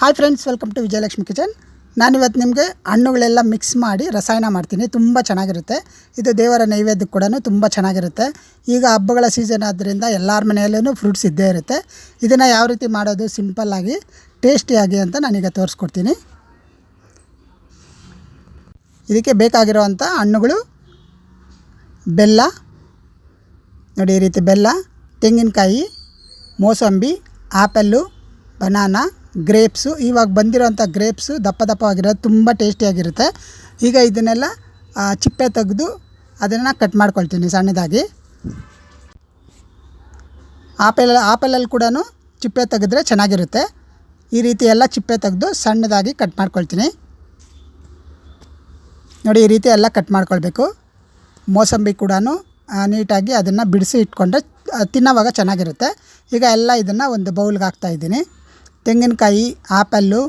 Hi friends welcome to Vijayalakshmi kitchen ನಾನಿವತ್ತು ನಿಮಗೆ ಹಣ್ಣುಗಳೆಲ್ಲ mix ಮಾಡಿ ರಸಾಯನ ಮಾಡ್ತೀನಿ. ತುಂಬ ಚೆನ್ನಾಗಿರುತ್ತೆ. ಇದು ದೇವರ ನೈವೇದ್ಯಕ್ಕೆ ಕೂಡ ತುಂಬ ಚೆನ್ನಾಗಿರುತ್ತೆ. ಈಗ ಹಬ್ಬಗಳ ಸೀಸನ್ ಆದ್ದರಿಂದ ಎಲ್ಲರ ಮನೆಯಲ್ಲೂ ಫ್ರೂಟ್ಸ್ ಇದ್ದೇ ಇರುತ್ತೆ. ಇದನ್ನು ಯಾವ ರೀತಿ ಮಾಡೋದು? ಸಿಂಪಲ್ಲಾಗಿ ಟೇಸ್ಟಿಯಾಗಿ ಅಂತ ನಾನೀಗ ತೋರಿಸ್ಕೊಡ್ತೀನಿ. ಇದಕ್ಕೆ ಬೇಕಾಗಿರುವಂಥ ಹಣ್ಣುಗಳು ಬೆಲ್ಲ, ನೋಡಿ ಈ ರೀತಿ ಬೆಲ್ಲ, ತೆಂಗಿನಕಾಯಿ, ಮೋಸಂಬಿ ಆ್ಯಪಲ್ಲು ಬನಾನಾ ಗ್ರೇಪ್ಸು ಇವಾಗ ಬಂದಿರೋಂಥ ಗ್ರೇಪ್ಸು ದಪ್ಪ ದಪ್ಪವಾಗಿರೋದು ತುಂಬ ಟೇಸ್ಟಿಯಾಗಿರುತ್ತೆ ಈಗ ಇದನ್ನೆಲ್ಲ ಚಿಪ್ಪೆ ತೆಗೆದು ಅದನ್ನು ಕಟ್ ಮಾಡ್ಕೊಳ್ತೀನಿ ಸಣ್ಣದಾಗಿ. ಆಪಲ್, ಆಪಲಲ್ಲಿ ಕೂಡ ಚಿಪ್ಪೆ ತೆಗೆದ್ರೆ ಚೆನ್ನಾಗಿರುತ್ತೆ. ಈ ರೀತಿ ಎಲ್ಲ ಚಿಪ್ಪೆ ತೆಗೆದು ಸಣ್ಣದಾಗಿ ಕಟ್ ಮಾಡ್ಕೊಳ್ತೀನಿ. ನೋಡಿ, ಈ ರೀತಿ ಎಲ್ಲ ಕಟ್ ಮಾಡ್ಕೊಳ್ಬೇಕು. ಮೋಸಂಬಿ ಕೂಡ ನೀಟಾಗಿ ಅದನ್ನು ಬಿಡಿಸಿ ಇಟ್ಕೊಂಡ್ರೆ ತಿನ್ನೋವಾಗ ಚೆನ್ನಾಗಿರುತ್ತೆ. ಈಗ ಎಲ್ಲ ಇದನ್ನು ಒಂದು ಬೌಲ್ಗೆ ಹಾಕ್ತಾಯಿದ್ದೀನಿ ತೆಂಗಿನಕಾಯಿ ಆ್ಯಪಲ್ಲು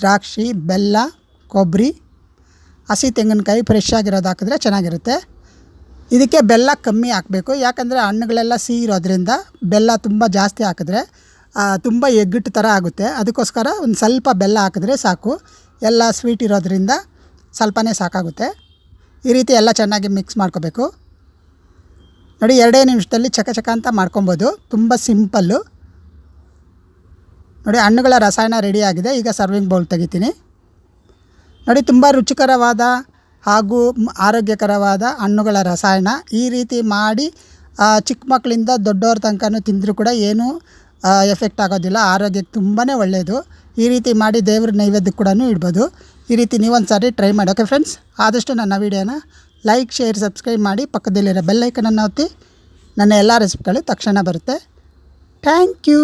ದ್ರಾಕ್ಷಿ, ಬೆಲ್ಲ, ಕೊಬ್ಬರಿ. ಹಸಿ ತೆಂಗಿನಕಾಯಿ ಫ್ರೆಶ್ ಆಗಿರೋದು ಹಾಕಿದ್ರೆ ಚೆನ್ನಾಗಿರುತ್ತೆ. ಇದಕ್ಕೆ ಬೆಲ್ಲ ಕಮ್ಮಿ ಹಾಕಬೇಕು. ಯಾಕಂದರೆ ಹಣ್ಣುಗಳೆಲ್ಲ ಸಿಹಿ ಇರೋದ್ರಿಂದ ಬೆಲ್ಲ ತುಂಬ ಜಾಸ್ತಿ ಹಾಕಿದ್ರೆ ತುಂಬ ಎಗ್ಗಿಟ್ಟು ಥರ ಆಗುತ್ತೆ. ಅದಕ್ಕೋಸ್ಕರ ಒಂದು ಸ್ವಲ್ಪ ಬೆಲ್ಲ ಹಾಕಿದ್ರೆ ಸಾಕು. ಎಲ್ಲ ಸ್ವೀಟ್ ಇರೋದ್ರಿಂದ ಸ್ವಲ್ಪನೇ ಸಾಕಾಗುತ್ತೆ. ಈ ರೀತಿ ಎಲ್ಲ ಚೆನ್ನಾಗಿ ಮಿಕ್ಸ್ ಮಾಡ್ಕೋಬೇಕು. ನೋಡಿ, ಎರಡೇ ನಿಮಿಷದಲ್ಲಿ ಚಕಚಕ ಚಕ ಅಂತ ಮಾಡ್ಕೊಬೋದು. ತುಂಬ ಸಿಂಪಲ್ಲು ನೋಡಿ, ಹಣ್ಣುಗಳ ರಸಾಯನ ರೆಡಿಯಾಗಿದೆ ಈಗ ಸರ್ವಿಂಗ್ ಬೌಲ್ ತೆಗಿತೀನಿ. ನೋಡಿ, ತುಂಬ ರುಚಿಕರವಾದ ಹಾಗೂ ಆರೋಗ್ಯಕರವಾದ ಹಣ್ಣುಗಳ ರಸಾಯನ ಈ ರೀತಿ ಮಾಡಿ ಚಿಕ್ಕ ಮಕ್ಕಳಿಂದ ದೊಡ್ಡವ್ರ ತನಕನೂ ತಿಂದರೂ ಕೂಡ ಏನೂ ಎಫೆಕ್ಟ್ ಆಗೋದಿಲ್ಲ. ಆರೋಗ್ಯಕ್ಕೆ ತುಂಬಾ ಒಳ್ಳೆಯದು ಈ ರೀತಿ ಮಾಡಿ ದೇವ್ರ ನೈವೇದ್ಯಕ್ಕೆ ಕೂಡ ಇಡ್ಬೋದು. ಈ ರೀತಿ ನೀವೊಂದು ಸಾರಿ ಟ್ರೈ ಮಾಡಿ. ಓಕೆ ಫ್ರೆಂಡ್ಸ್ ಆದಷ್ಟು ನನ್ನ ವಿಡಿಯೋನ ಲೈಕ್ ಶೇರ್ ಸಬ್ಸ್ಕ್ರೈಬ್ ಮಾಡಿ. ಪಕ್ಕದಲ್ಲಿರೋ ಬೆಲ್ಲೈಕನನ್ನು ಒತ್ತಿ. ನನ್ನ ಎಲ್ಲ ರೆಸಿಪಿಗಳು ತಕ್ಷಣ ಬರುತ್ತೆ. Thank you